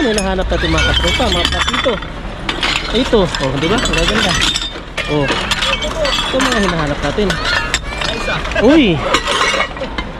Yun, hinahanap natin mga katropa, mga platito. Ito, oh, di ba? Ang gaganda. Oh. Ito mga hinahanap natin. Uy!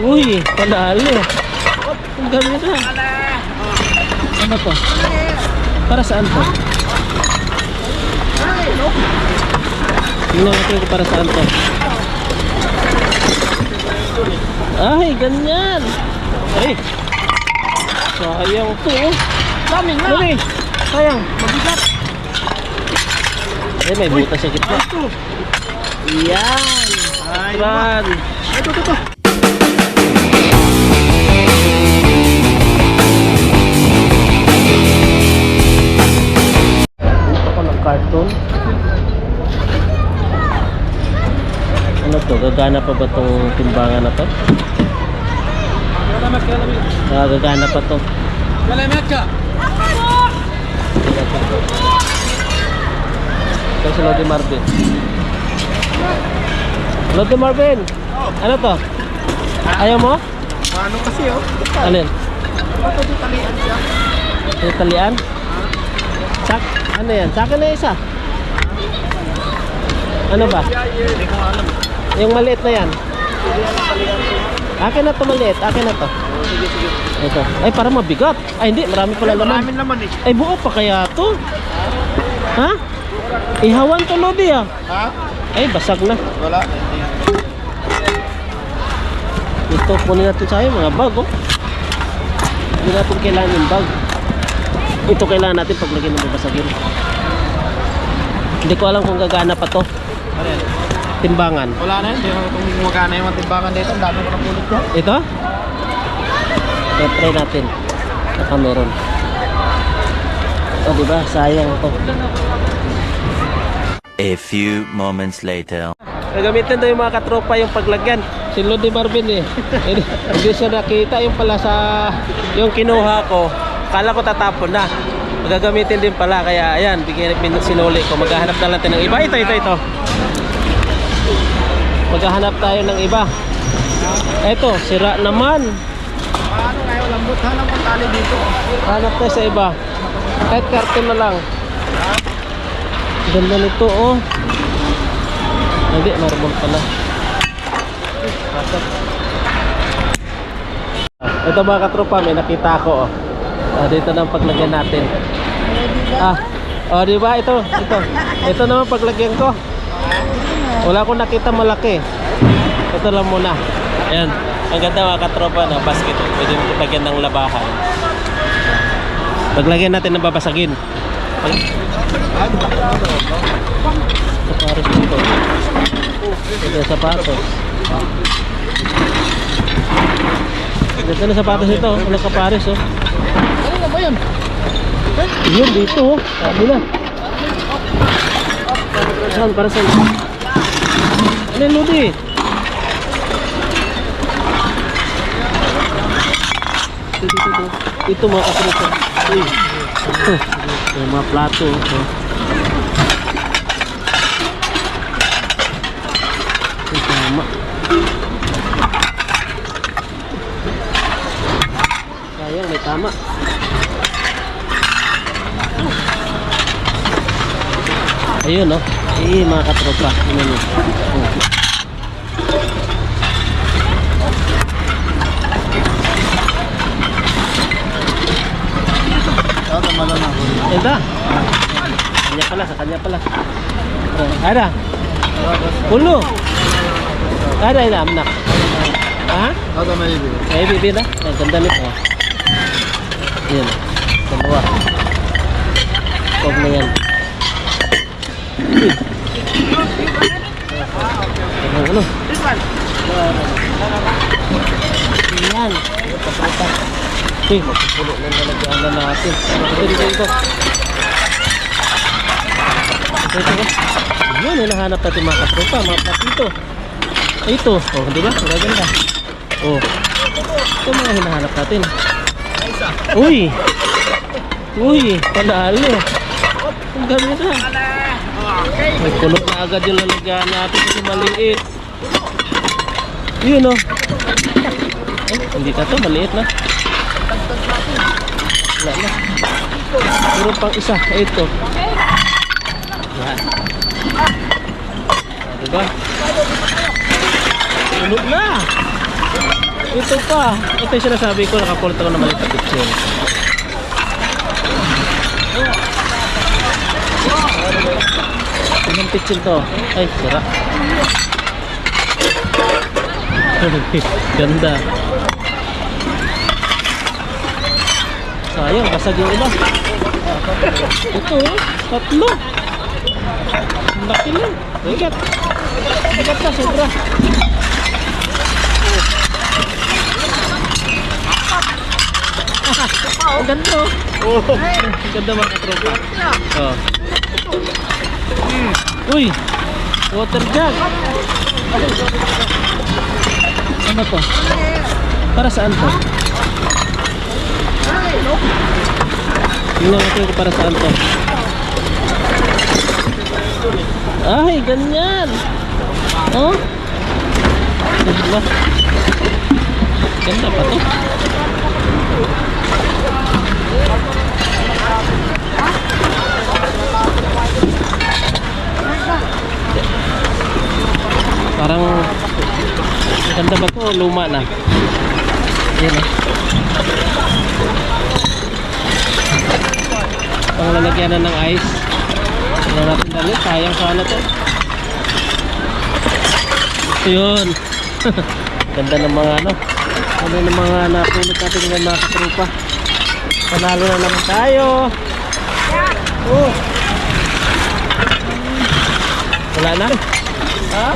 Uy, panalo. Ang ganda. Ano to? Para saan to? Tingnan natin para saan to. Ay, ganyan. Ay. Sayang to. oh. Na. Dali. Sayang. Mabigat. Eh, may butas sa gitna. Ito. Yan. Ay, Yan. Ito, ito, ito. Cartoon. Ano to? Gagana pa ba tong timbangan na to? Kalamat, kalamat. Ah, gagana pa to. Ito si Lodi Marvin. Lodi Marvin! Ano to? Ayaw mo? Ano kasi, oh. Alin? Ito, di talian siya. Yung talian? Sak? Ano yan? Sa akin na isa. Ano ba? Hindi ko alam. Yung maliit na yan. Akin na to maliit. Akin na to. Sige, sige. Ito. Ay, parang mabigat. Ay, hindi. Marami pala laman. Maraming laman eh. Ay, buo pa kaya to? Ha? Ihawan to, Lodi ah. Ha? Ay, basag na. Wala. Ito, kunin natin sa'yo mga bag, oh. Hindi natin kailangan yung bag. Ito kailangan natin pag lagyan ng babasagin. Hindi ko alam kung gagana pa to. Ano? Timbangan. Wala na yun. Kung gumagana yung mga timbangan dito. Ang dami ko na pulot ko. Ito? I-try natin. Baka meron. O, di ba? Sayang to. A few moments later. Gagamitin daw yung mga katropa yung paglagyan. Si Lodi Marvin eh. Hindi siya nakita yung pala sa yung kinuha ko. Kala ko tatapon na. Gagamitin din pala kaya ayan, bigyan pin sinuli ko. Maghahanap na lang tayo ng iba. Ito, ito, ito. Maghahanap tayo ng iba. Ito, sira naman. Paano kayo? Lambot ha lang tali dito. Hanap tayo sa iba. Kahit karton na lang. Ganda nito oh. Hindi, marble pala. Ito mga katropa, may nakita ako oh. Ah, dito na ang paglagyan natin. Ah, oh di ba ito, ito. Ito naman paglagyan ko. Wala akong nakita malaki. Ito lang muna. Ayan. Ang ganda mga katropa na basket. Pwede mo lagyan ng labahan. Paglagyan natin ng babasagin. Pag... Sapatos dito. Ito sapatos. Ito na sapatos ito. Walang kapares oh. Ano na ba yan? Yun dito oh. Sabi na. Saan? Para saan? Ano ludi? Ito, ito, ito. Ito mga katropa. Uy. Yung mga plato. Ito. Ito tama. Sayang, may tama. Ayun no. Eh mga katropa. Ano nyo? Oh. Ito. Kanya pala, sa kanya pala. Oh, ada. Ulo. Ada ina amnak. Ha? Ito, may ibig. Ay bibi na. Ang ganda nito. Yan. Dalawa. Huwag na yan. Ano, ano? Yan. Pagkata. Uy, magpupulo na nalagyan na natin. Ito, dito, dito. Ito, ito. Yun, hinahanap natin mga katropa, mga platito. Ito, oh, di ba? Ang gaganda. Oh. Ito mga hinahanap natin. Uy! Uy, panalo. Ang ganda. May kulot na agad yung lalagyan natin kasi maliit. Yun oh. Eh, hindi ka to, maliit na. Wala na. Meron pang isa. Ito. Yan. Diba? Tulog na. Ito pa. Ito yung sinasabi ko. Nakapulot ako ng maliit na picture. Anong picture to? Ay, sira. Ganda. Sayang, basag yung iba. Ito, tatlo. Ang laki lang. Bigat. Bigat na, sobra. Oh. Ang ganda, oh. Ang ganda mga katropa. Oh. Uy! Water jug! Ano to? Para saan to? Natin kung para saan to. Ay, ganyan! Oh? Diba? Ganda pa to. Parang ganda ba to? Luma na. Yan eh. Pang lalagyan na ng ice. Ano natin dali? Sayang sana to. Ito yun. ganda ng mga ano. Ano ng mga napulot natin ng mga katrupa. Panalo na naman tayo. Oh. Wala na. Ha?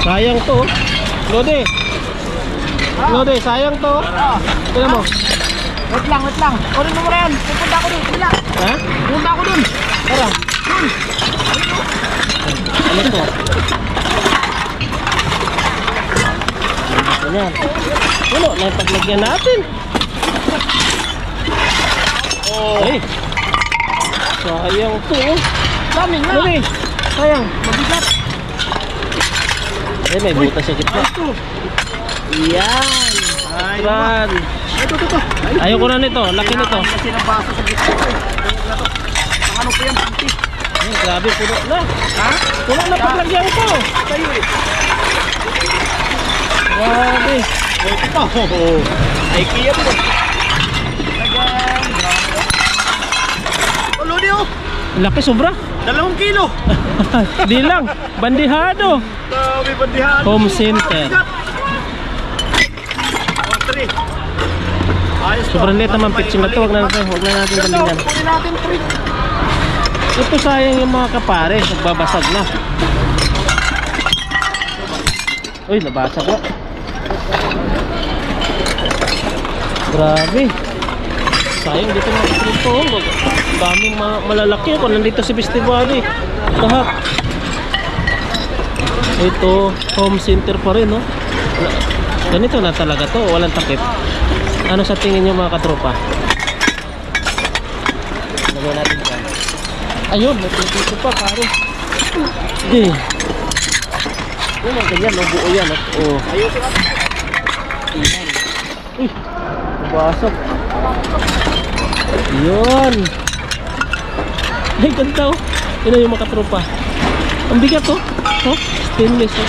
Sayang to. Lode. Lode, sayang to. Tignan mo. Wait lang, wait lang. Kunin mo mo yan. Pupunta ako dun. Wala. Ha? Pupunta ako dun. Tara. Ano to? Ganyan. Ano, na paglagyan natin. Oh. Ay. Sayang to. oh. Dami nga. Lode, sayang. Mabigat. Eh, may butas sa gitna. Yan. Yan. Ito, ito, ito. Ayoko na nito. Laki nito. Kasi ng baso sa gitna. Ay, Ang ano pa yan? Pinti. Ay, grabe, puno na. Ha? Puno na paglagyan ko. Kayo eh. Grabe. Ito. Ay, kaya. Ayan. Oh, Lodi oh. Laki sobra. Dalawang kilo. Di lang. Bandihado. Home center. Sobrang liit naman pitching na to. Huwag na natin, huwag na natin three. Ito sayang yung mga kapare. Nagbabasag na. Uy, nabasag ko. Grabe. Sayang dito mga ito. Daming malalaki. Kung nandito si Festivali. Lahat. Ito, home center pa rin, no? Ganito na talaga to. Walang takip. Ano sa tingin nyo mga katropa? Lagyan natin dyan. Ayun, dito pa, pare. Hindi. Yun ang ganyan, no? buo yan. No? Oh. Ayusin natin. Uy, nabasag. Yun. Ay, ganda oh. Yun yung makatropa. Ang bigat oh. Oh, stainless oh.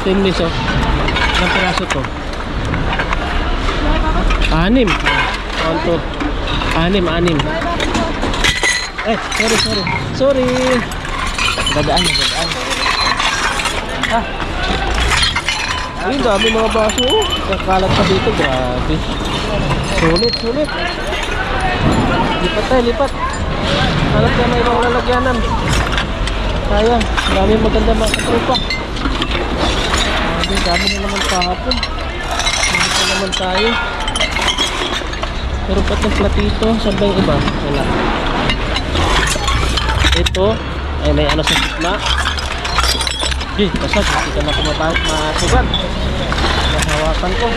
Stainless oh. Ilang piraso to? Anim. One, two. Anim, anim. Eh, sorry, sorry. Sorry. Dadaan, dadaan. Ah, ay, dami mga baso. oh. Kakalat pa dito, grabe. Sulit, sulit. Lipat tayo, lipat. Ka na ibang lalagyanan. Sayang, dami maganda mga katrupa. Dami, dami na naman kahapon. Hindi pa naman tayo. Pero ba't yung platito? Saan ba yung iba? Wala. Ito, ay may ano sa gitna. Di, basag. Hindi ka na kumabahit masugat. Nahawakan ko.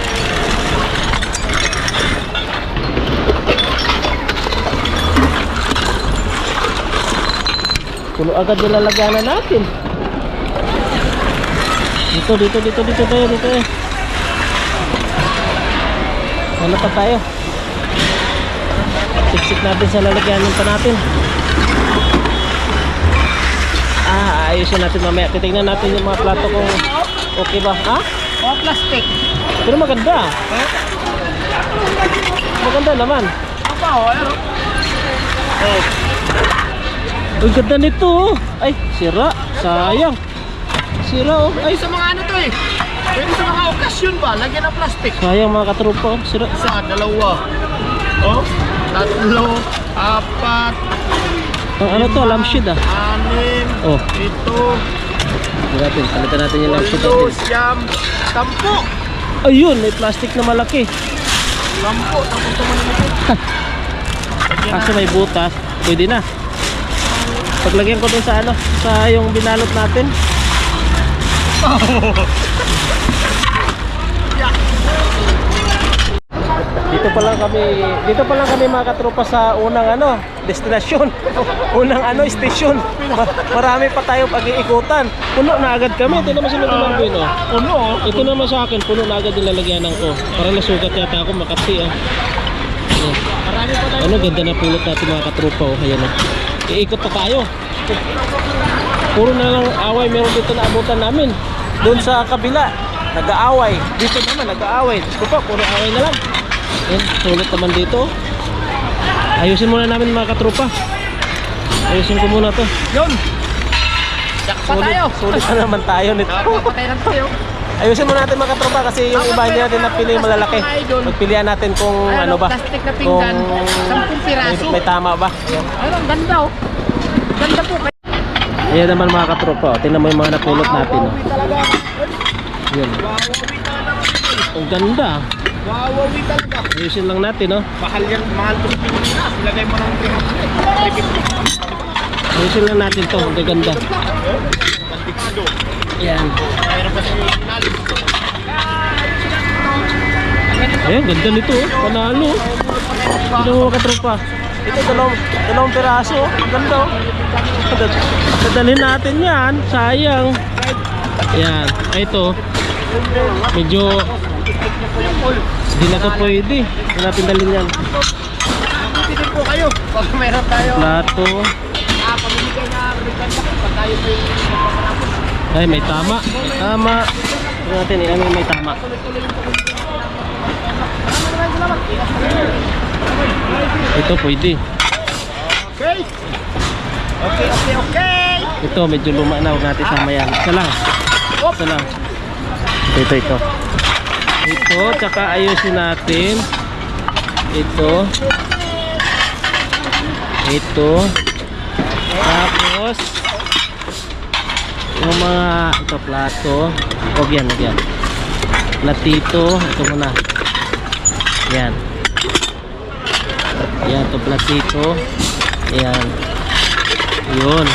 Puno agad yung lalagyanan natin. Dito, dito, dito, dito tayo, dito eh. Ano pa tayo? Siksik natin sa lalagyanan pa natin. Ah, ayusin natin mamaya. Titignan natin yung mga plato kung okay ba. Ha? O, plastic. Pero maganda. Maganda naman. Apa, o, ano? Oh. Ang ganda nito oh. Ay, sira. Sayang. Sira oh. Ay, sa mga ano to eh. Pwede sa mga okasyon ba? Lagyan ng plastic. sayang mga katropa oh. Sira. Isa, dalawa. Oh, tatlo, apat, Ang ano to, lampshade ah. anim, Oh. ito, Tignan natin, palitan natin yung lampshade walo, natin. siyam, sampu. Ayun, may plastic na malaki. Sampu, tapos naman naman. Kaso may butas, pwede na. Paglagyan ko dun sa ano, sa yung binalot natin. Dito pa lang kami, dito pa lang kami mga katropa sa unang ano, destinasyon. unang ano, station. Ma- marami pa tayo pag-iikutan. Puno na agad kami, ito naman sila uh, no? Puno. Ito naman sa akin, puno na agad yung lalagyanan ko. Para nasugat yata ako makati ah. Marami pa tayo. Ano ganda na pulot natin mga katropa oh. Ayan oh. Iikot pa tayo. Puro na lang away meron dito na abutan namin. Doon sa kabila, nag-aaway. Dito naman, nag-aaway. Ko pa, puro away na lang. Ayan, sulit naman dito. Ayusin muna namin mga katropa. Ayusin ko muna to. Yun. Pa Sulit, tayo. sulit na naman tayo nito. Ayusin muna natin mga katropa kasi yung iba hindi natin napili yung malalaki. Magpilian natin kung ano ba. plastic na pinggan. Kung Sampung may, piraso. may tama ba. Ayun, ang ganda oh. Ganda po. Ayan naman mga katropa. oh. Tingnan mo yung mga napulot natin. Oh. Wawawi talaga. Yun. Ang ganda. Wawawi talaga. Ayusin lang natin, no? Mahal yan, mahal to sa Pilipinas. Ilagay mo ng 300. Ayusin lang natin to. Ang ganda. Ayan. Mayroon pa sa. Ayan, ganda nito. oh. Panalo. oh. Tingnan mo mga katropa. Ito, dalawang, dalawang piraso. oh. Ganda, oh. Dad- Dadalhin natin yan. Sayang. Ayan. Ay, Ito. Medyo hindi na to pwede. Hindi natin dalhin yan. Titin po kayo. Pag meron tayo. Plato. Ah, pamimigay na regalo. Pag tayo po yung. Ay, may tama. Tama. Tingnan natin, yung may tama. Ito pwede. Okay. Okay, okay, okay. Ito medyo luma na, huwag natin sama yan. Isa lang. Isa lang. Ito, ito, ito. Ito, tsaka ayusin natin. Ito. Ito. Tapos, yung mga, ito, plato. Huwag yan, huwag yan. Platito. Ito muna. Yan. Yan, ito platito. Yan. Yun.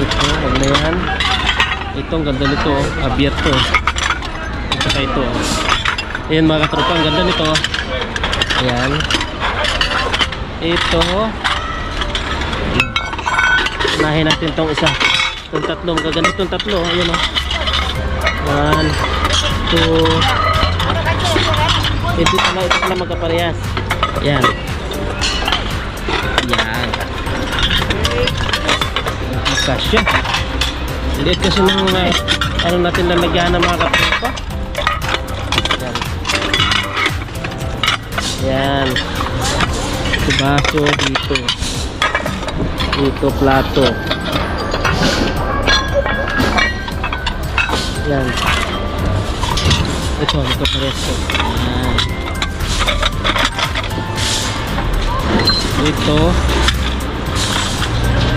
Ito, wag na yan. Ito, ang ganda nito. oh. Abierto. Ito ka ito. oh. Ayan mga katropa, ang ganda nito. oh. Ayan. Ito. Unahin natin tong isa. Itong tatlo, magaganda itong tatlo. Ayan o. One, two. Ito pala, ito pala magkaparehas. Yan. Yan. Kasya. Liit kasi ng uh, ano natin lalagyan ng mga katropa. Yan. Yan. Ito baso dito. Dito plato. Yan. Ito, ito pareso. Yan. Ito.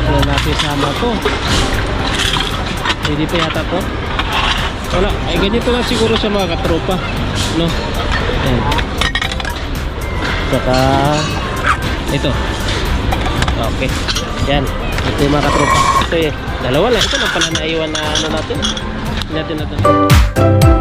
Yan natin sama to. Hindi pa yata to. Wala. Ay, ganito lang siguro sa mga katropa. No? Yan. Saka, ito. Okay. Yan. Ito yung mga katropa. Ito eh. Dalawa lang. Ito lang pala naiwan na ano natin. Natin natin.